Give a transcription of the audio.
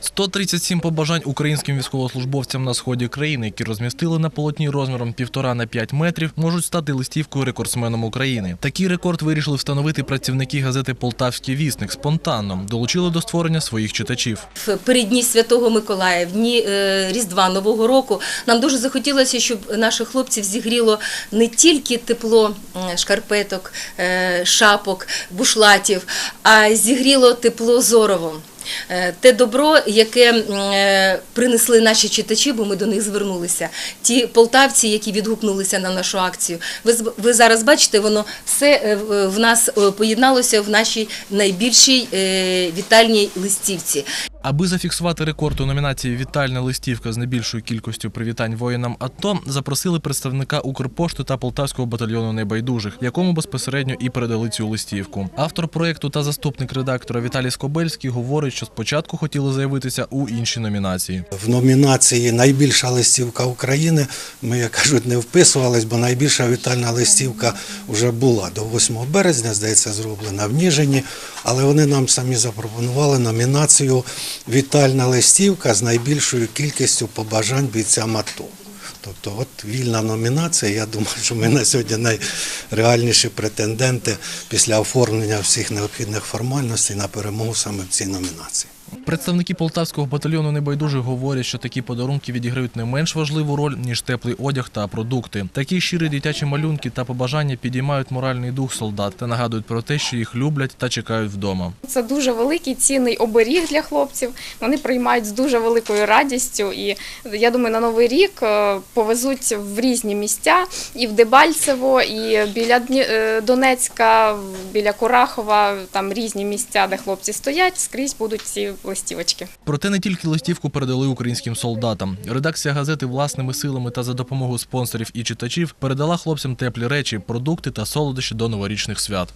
137 побажань українським військовослужбовцям на сході країни, які розмістили на полотні розміром 1,5 на 5 метрів, можуть стати листівкою рекордсменом України. Такий рекорд вирішили встановити працівники газети Полтавський вісник спонтанно. Долучили до створення своїх читачів. в переддні Святого Миколая, в дні е, Різдва Нового року, нам дуже захотілося, щоб наших хлопців зігріло не тільки тепло шкарпеток, е, шапок, бушлатів, а зігріло тепло зорово. Е, Те добро, яке е, принесли наші читачі, бо ми до них звернулися. Ті полтавці, які відгукнулися на нашу акцію. Ви, зараз бачите, воно все е, в- нас поєдналося в нашій найбільшій вітальній листівці. Аби зафіксувати рекорд у номінації Вітальна листівка з найбільшою кількістю привітань воїнам АТО, запросили представника Укрпошти та Полтавського батальйону небайдужих, якому безпосередньо і передали цю листівку. Автор проєкту та заступник редактора Віталій Скобельський говорить, що спочатку хотіли заявитися у інші номінації. В номінації Найбільша листівка України ми, як кажуть, не вписувались, бо найбільша вітальна листівка вже була до 8 березня, здається, зроблена в Ніжині. Але вони нам самі запропонували номінацію Вітальна листівка з найбільшою кількістю побажань бійцям АТО. Тобто, от вільна номінація. Я думаю, що ми на сьогодні найреальніші претенденти після оформлення всіх необхідних формальностей на перемогу саме в цій номінації. Представники полтавського батальйону небайдужих говорять, що такі подарунки відіграють не менш важливу роль ніж теплий одяг та продукти. Такі щирі дитячі малюнки та побажання підіймають моральний дух солдат та нагадують про те, що їх люблять та чекають вдома. Це дуже великий цінний оберіг для хлопців. Вони приймають з дуже великою радістю. І я думаю, на новий рік е, повезуть в різні місця і в Дебальцево, і біля е, Донецька, біля Курахова. Там різні місця, де хлопці стоять. Скрізь будуть ці листівочки. Проте не тільки листівку передали українським солдатам. Редакція газети власними силами та за допомогою спонсорів і читачів передала хлопцям теплі речі, продукти та солодощі до новорічних свят.